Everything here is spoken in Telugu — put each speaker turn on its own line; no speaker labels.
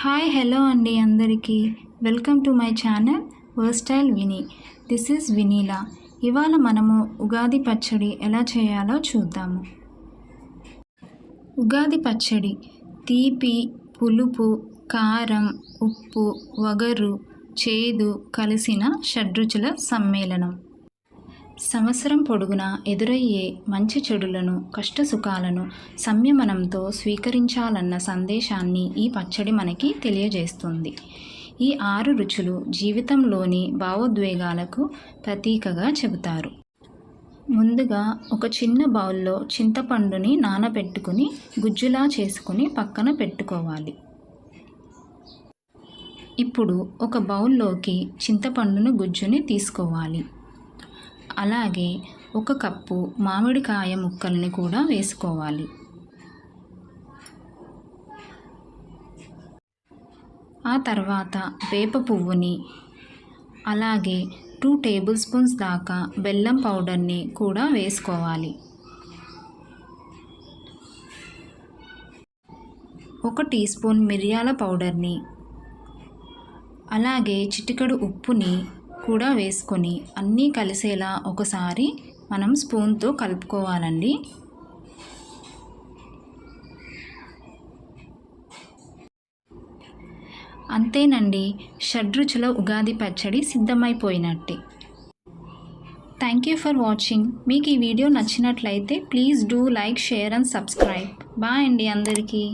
హాయ్ హలో అండి అందరికీ. Welcome to my channel versatile Vini this is Vineela ఇవాళ మనము ఉగాది పచ్చడి ఎలా చేయాలో చూద్దాము. ఉగాది పచ్చడి తీపి పులుపు కారం ఉప్పు వగరు చేదు కలిసిన షడ్రుచుల సమ్మేళనం. సంవత్సరం పొడుగునా ఎదురయ్యే మంచి చెడులను కష్టసుఖాలను సంయమనంతో స్వీకరించాలన్న సందేశాన్ని ఈ పచ్చడి మనకి తెలియజేస్తుంది. ఈ ఆరు రుచులు జీవితంలోని భావోద్వేగాలకు ప్రతీకగా చెబుతారు. ముందుగా ఒక చిన్న బౌల్లో చింతపండుని నానబెట్టుకుని గుజ్జులా చేసుకుని పక్కన పెట్టుకోవాలి. ఇప్పుడు ఒక బౌల్లోకి చింతపండును గుజ్జుని తీసుకోవాలి. అలాగే ఒక కప్పు మామిడికాయ ముక్కల్ని కూడా వేసుకోవాలి. ఆ తర్వాత వేప పువ్వుని అలాగే టూ టేబుల్ స్పూన్స్ దాకా బెల్లం పౌడర్ని కూడా వేసుకోవాలి. ఒక టీ స్పూన్ మిరియాల పౌడర్ని అలాగే చిటికడు ఉప్పుని కూడా వేసుకొని అన్నీ కలిసేలా ఒకసారి మనం స్పూన్తో కలుపుకోవాలండి. అంతేనండి షడ్రుచుల ఉగాది పచ్చడి సిద్ధమైపోయినట్టే. థ్యాంక్ యూ ఫర్ వాచింగ్ మీకు ఈ వీడియో నచ్చినట్లయితే please do like share and subscribe. Bye అండి అందరికీ.